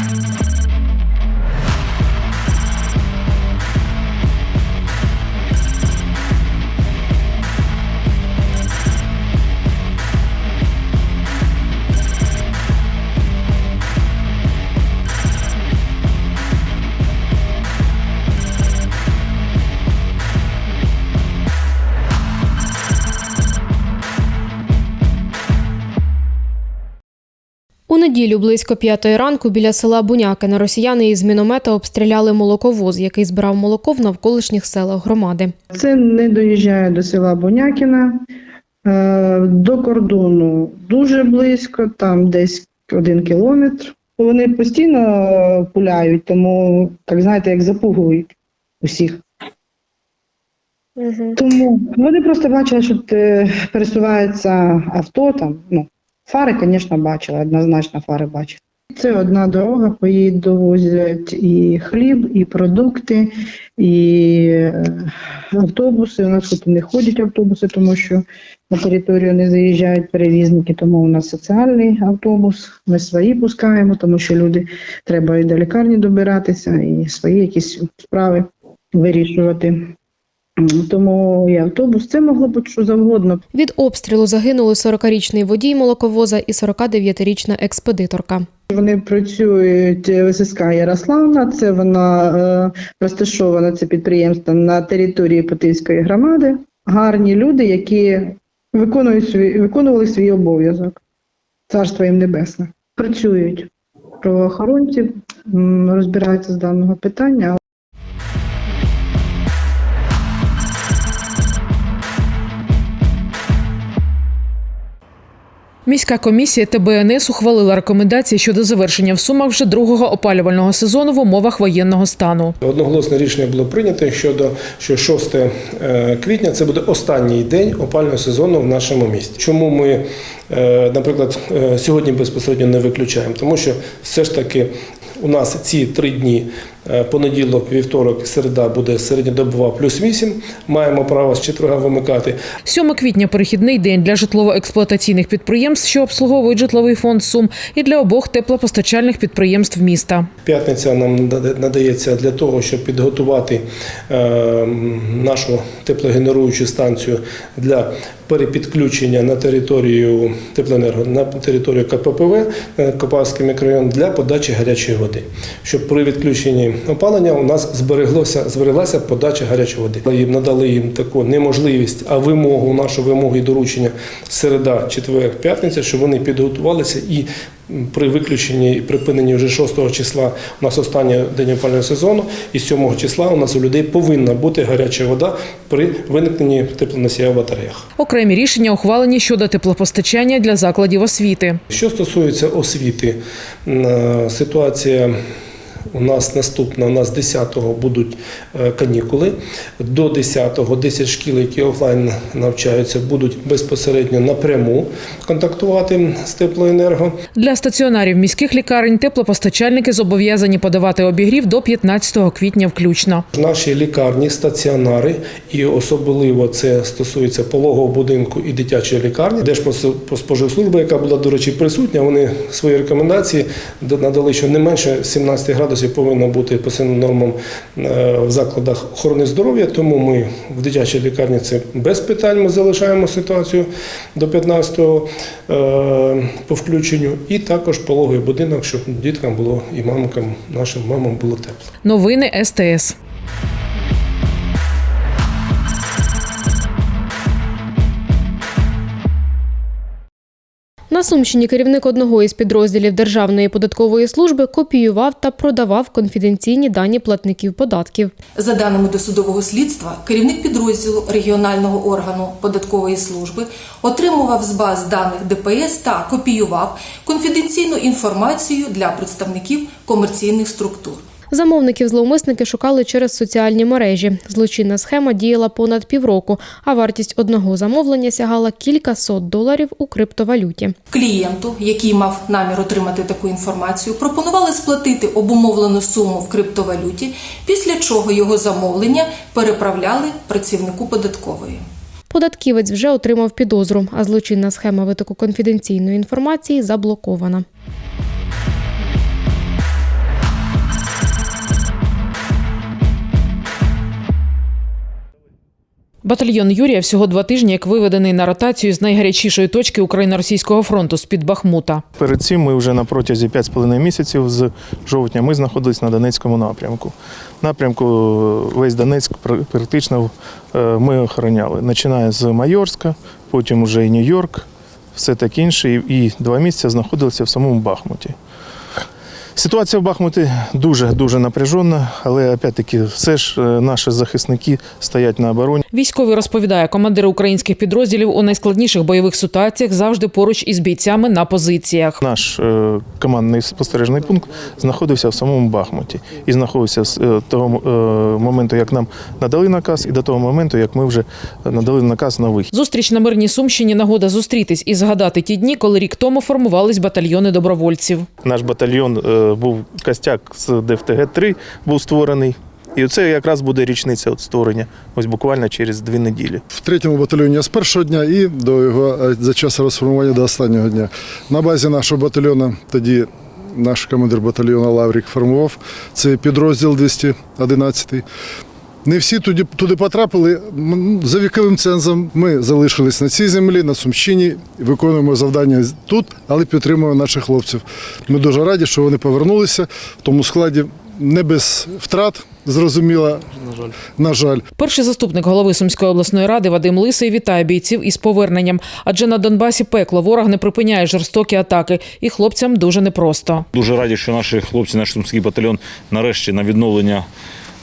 У неділю близько п'ятої ранку біля села Бунякина росіяни із міномета обстріляли молоковоз, який збирав молоко в навколишніх селах громади. Це не доїжджає до села Бонякіна. Е, До кордону дуже близько, там десь один кілометр. Вони постійно пуляють, тому, так знаєте, як запугують усіх. Тому вони просто бачили, що е, пересувається авто там. Ну, фари, звісно, бачили, однозначно фари бачили. Це одна дорога, по їй довозять і хліб, і продукти, і е, автобуси. У нас тут не ходять автобуси, тому що на територію не заїжджають перевізники, тому у нас соціальний автобус. Ми свої пускаємо, тому що люди треба і до лікарні добиратися, і свої якісь справи вирішувати. М, Тому і автобус це могло бути що завгодно. Від обстрілу загинули 40-річний водій молоковоза і 49-річна експедиторка. Вони працюють в ССК Ярославна. Це вона е, розташована це підприємство на території Путильської громади. Гарні люди, які виконують свій, виконували свій обов'язок. Царство їм небесне. Працюють правоохоронці, розбираються з даного питання. Міська комісія ТБНС ухвалила рекомендації щодо завершення в Сумах вже другого опалювального сезону в умовах воєнного стану. Одноголосне рішення було прийнято щодо що 6 е, квітня це буде останній день опального сезону в нашому місті. Чому ми, е, наприклад, е, сьогодні безпосередньо не виключаємо? Тому що все ж таки у нас ці три дні. Е, Понеділок, вівторок, середа буде середньодобова плюс 8. Маємо право з четверга вимикати. 7 квітня перехідний день для житлово-експлуатаційних підприємств, що обслуговують житловий фонд Сум, і для обох теплопостачальних підприємств міста. П'ятниця нам надається для того, щоб підготувати е, нашу теплогенеруючу станцію для перепідключення на територію теплоенерго на територію КППВ е, Копавський мікрорайон для подачі гарячої води, щоб при відключенні опалення у нас збереглося збереглася подача гарячої води. Їм надали їм таку неможливість, а вимогу, нашу вимогу і доручення середа, четвер, п'ятниця, щоб вони підготувалися і при виключенні і припиненні вже 6 числа у нас останній день опалювального сезону, і 7 числа у нас у людей повинна бути гаряча вода при виникненні теплоносія в батареях. Окремі рішення ухвалені щодо теплопостачання для закладів освіти. Що стосується освіти, е, ситуація у нас наступна. У нас 10-го будуть е, канікули. До 10-го 10 шкіл, які офлайн навчаються, будуть безпосередньо напряму контактувати з теплоенерго. Для стаціонарів міських лікарень теплопостачальники зобов'язані подавати обігрів до 15 квітня включно. Наші лікарні, стаціонари, і особливо це стосується пологового будинку і дитячої лікарні. Держпродспоживслужба, яка була, до речі, присутня, вони свої рекомендації надали, що не менше 17 градусів повинно бути по сильним нормам е, в закладах охорони здоров'я. Тому ми в дитячій лікарні це без питань. Ми залишаємо ситуацію до 15-го е, по включенню. І також пологовий будинок, щоб діткам було і мамкам, нашим мамам було тепло. Новини СТС. На Сумщині керівник одного із підрозділів Державної податкової служби копіював та продавав конфіденційні дані платників податків. За даними досудового слідства, керівник підрозділу регіонального органу податкової служби отримував з баз даних ДПС та копіював конфіденційну інформацію для представників комерційних структур. Замовників зловмисники шукали через соціальні мережі. Злочинна схема діяла понад півроку, а вартість одного замовлення сягала кілька сот доларів у криптовалюті. Клієнту, який мав намір отримати таку інформацію, пропонували сплатити обумовлену суму в криптовалюті, після чого його замовлення переправляли працівнику податкової. Податківець вже отримав підозру, а злочинна схема витоку конфіденційної інформації заблокована. Батальйон Юрія всього два тижні, як виведений на ротацію з найгарячішої точки Україно-російського фронту з під Бахмута. Перед цим ми вже на протязі 5,5 місяців з жовтня ми знаходились на Донецькому напрямку. Напрямку е, весь Донецьк практично е, ми охороняли. Починає з Майорська, потім вже і Нью-Йорк, все таке інше. І- два місяці знаходилися в самому Бахмуті. Ситуація в Бахмуті дуже-дуже напряжена, але опять-таки все ж е, наші захисники стоять на обороні. Військовий розповідає, командири українських підрозділів у найскладніших бойових ситуаціях завжди поруч із бійцями на позиціях. Наш е, командний спостережний пункт знаходився в самому Бахмуті і знаходився з е, того е, моменту, як нам надали наказ, і до того моменту, як ми вже надали наказ на вихід. Зустріч на мирній Сумщині нагода зустрітись і згадати ті дні, коли рік тому формувались батальйони добровольців. Наш батальйон е, був костяк з ДФТГ-3 був створений. І це якраз буде річниця от створення, ось буквально через дві неділі. в третьому батальйоні з першого дня і до його е, за час розформування до останнього дня. На базі нашого батальйону тоді наш командир батальйону Лаврік формував цей підрозділ 211. Не всі туди, туди потрапили. За віковим цензом ми залишились на цій землі, на Сумщині, виконуємо завдання тут, але підтримуємо наших хлопців. Ми дуже раді, що вони повернулися в тому складі не без втрат, зрозуміло. На жаль. На жаль. Перший заступник голови Сумської обласної ради Вадим Лисий вітає бійців із поверненням. Адже на Донбасі пекло ворог не припиняє жорстокі атаки, і хлопцям дуже непросто. Дуже раді, що наші хлопці, наш сумський батальйон нарешті на відновлення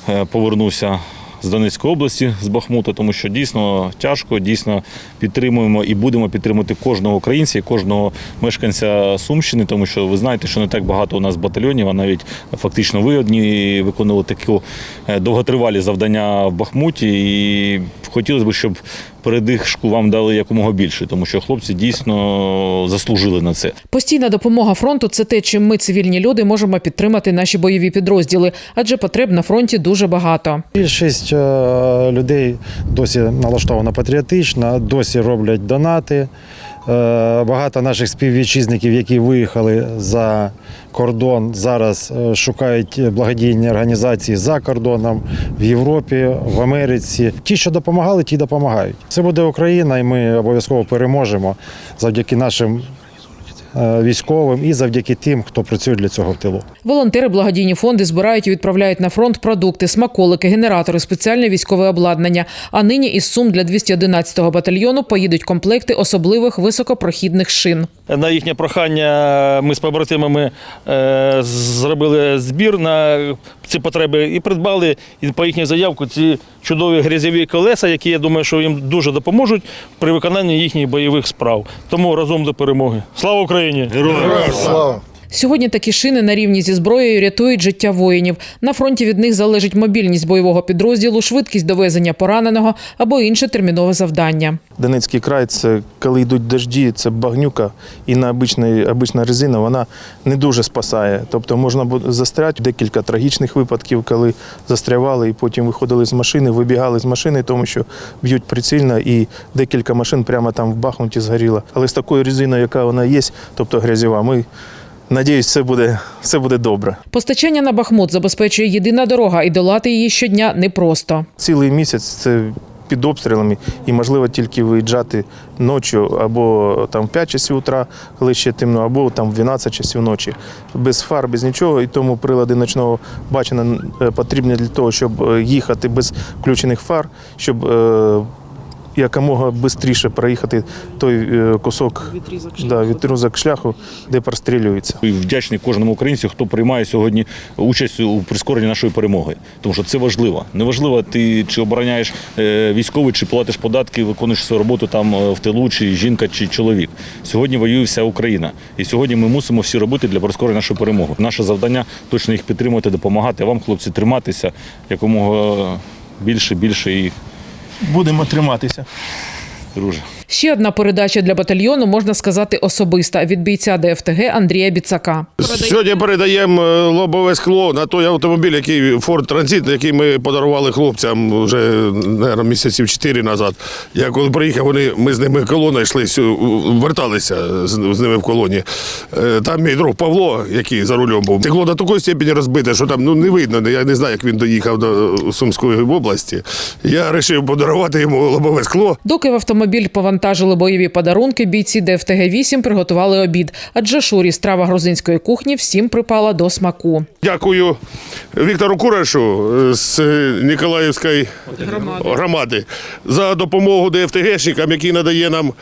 е, повернувся з Донецької області, з Бахмута, тому що дійсно тяжко, дійсно підтримуємо і будемо підтримувати кожного українця і кожного мешканця Сумщини, тому що ви знаєте, що не так багато у нас батальйонів, а навіть фактично ви одні виконували такі е, довготривалі завдання в Бахмуті. І хотілося б, щоб передишку вам дали якомога більше, тому що хлопці дійсно заслужили на це. Постійна допомога фронту це те, чим ми, цивільні люди, можемо підтримати наші бойові підрозділи, адже потреб на фронті дуже багато. Більшість е, людей досі налаштована патріотично, досі роблять донати. Е, Багато наших співвітчизників, які виїхали за кордон, зараз е, шукають благодійні організації за кордоном в Європі, в Америці. Ті, що допомагали, ті допомагають. Це буде Україна, і ми обов'язково переможемо завдяки нашим військовим і завдяки тим, хто працює для цього в тилу. Волонтери благодійні фонди збирають і відправляють на фронт продукти, смаколики, генератори, спеціальне військове обладнання. А нині із сум для 211-го батальйону поїдуть комплекти особливих високопрохідних шин. На їхнє прохання ми з побратимами е, зробили збір на ці потреби і придбали і по їхній заявку ці чудові грязєві колеса, які я думаю, що їм дуже допоможуть при виконанні їхніх бойових справ. Тому разом до перемоги. Слава Україні! Слава! Сьогодні такі шини на рівні зі зброєю рятують життя воїнів. На фронті від них залежить мобільність бойового підрозділу, швидкість довезення пораненого або інше термінове завдання. Донецький край це коли йдуть дожді, це багнюка, і на обична, резина вона не дуже спасає. Тобто можна застряти декілька трагічних випадків, коли застрявали і потім виходили з машини, вибігали з машини, тому що б'ють прицільно, і декілька машин прямо там в Бахмуті згоріло. Але з такою резиною, яка вона є, тобто грязьова, ми надіюсь, все буде, все буде добре. Постачання на Бахмут забезпечує єдина дорога, і долати її щодня непросто. Цілий місяць це під обстрілами і можливо тільки виїжджати ночі або там в 5 часів утра, коли ще темно, або там в 12 часів ночі. Без фар, без нічого. І тому прилади ночного бачення е, потрібні для того, щоб е, їхати без включених фар, щоб е, якомога швидше проїхати той е, кусок да, відрізок шляху, де прострілюється. І вдячний кожному українцю, хто приймає сьогодні участь у прискоренні нашої перемоги. Тому що це важливо. Неважливо, ти чи обороняєш е, військовий, чи платиш податки, виконуєш свою роботу там е, в тилу, чи жінка, чи чоловік. Сьогодні воює вся Україна. І сьогодні ми мусимо всі робити для прискорення нашої перемоги. Наше завдання точно їх підтримувати, допомагати. А вам, хлопці, триматися якомога більше, більше і Будемо триматися. друже. Ще одна передача для батальйону можна сказати особиста від бійця ДФТГ Андрія Біцака. Сьогодні передаємо е, лобове скло на той автомобіль, який Ford Transit, який ми подарували хлопцям вже наверное, місяців чотири назад. Я коли приїхав, вони ми з ними колона йшли, верталися з, ними в колоні. Е, Там мій друг Павло, який за рулем був. Стекло до такої степені розбите, що там ну не видно. Я не знаю, як він доїхав до е, Сумської області. Я вирішив подарувати йому лобове скло. Доки в автомобіль повантажили бойові подарунки, бійці ДФТГ 8 приготували обід. Адже шурі страва грузинської кухні всім припала до смаку. Дякую Віктору Курашу з Ніколаївської громади за допомогу ДФТГшникам, який надає нам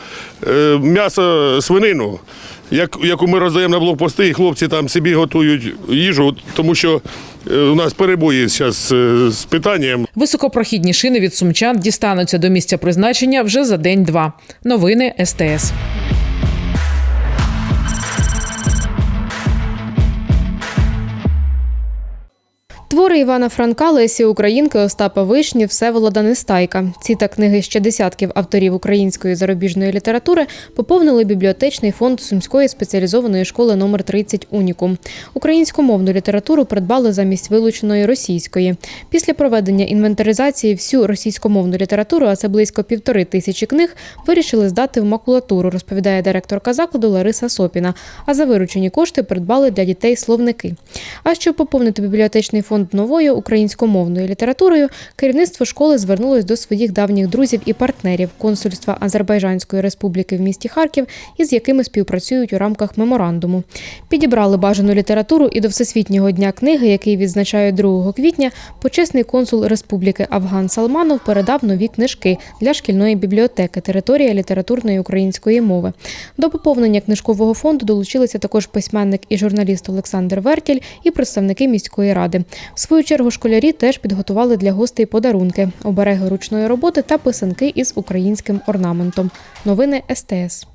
е, м'ясо свинину, як- яку ми роздаємо на блокпости, і хлопці там собі готують їжу, тому що е, у нас перебої зараз з питанням. Високопрохідні шини від сумчан дістануться до місця призначення вже за день-два. Новини СТС. Твори Івана Франка, Лесі Українки, Остапа Вишні, Всеволода Нестайка. Ці та книги ще десятків авторів української зарубіжної літератури поповнили бібліотечний фонд Сумської спеціалізованої школи номер 30 Унікум. Українськомовну літературу придбали замість вилученої російської. Після проведення інвентаризації всю російськомовну літературу, а це близько півтори тисячі книг, вирішили здати в макулатуру, розповідає директорка закладу Лариса Сопіна. А за виручені кошти придбали для дітей словники. А щоб поповнити бібліотечний фонд новою українськомовною літературою, керівництво школи звернулось до своїх давніх друзів і партнерів консульства Азербайджанської республіки в місті Харків, із якими співпрацюють у рамках меморандуму. Підібрали бажану літературу і до Всесвітнього дня книги, який відзначають 2 квітня, почесний консул Республіки Афган Салманов передав нові книжки для шкільної бібліотеки Територія літературної української мови. До поповнення книжкового фонду долучилися також письменник і журналіст Олександр Вертіль і представники міської ради. В свою чергу школярі теж підготували для гостей подарунки, обереги ручної роботи та писанки із українським орнаментом. Новини СТС.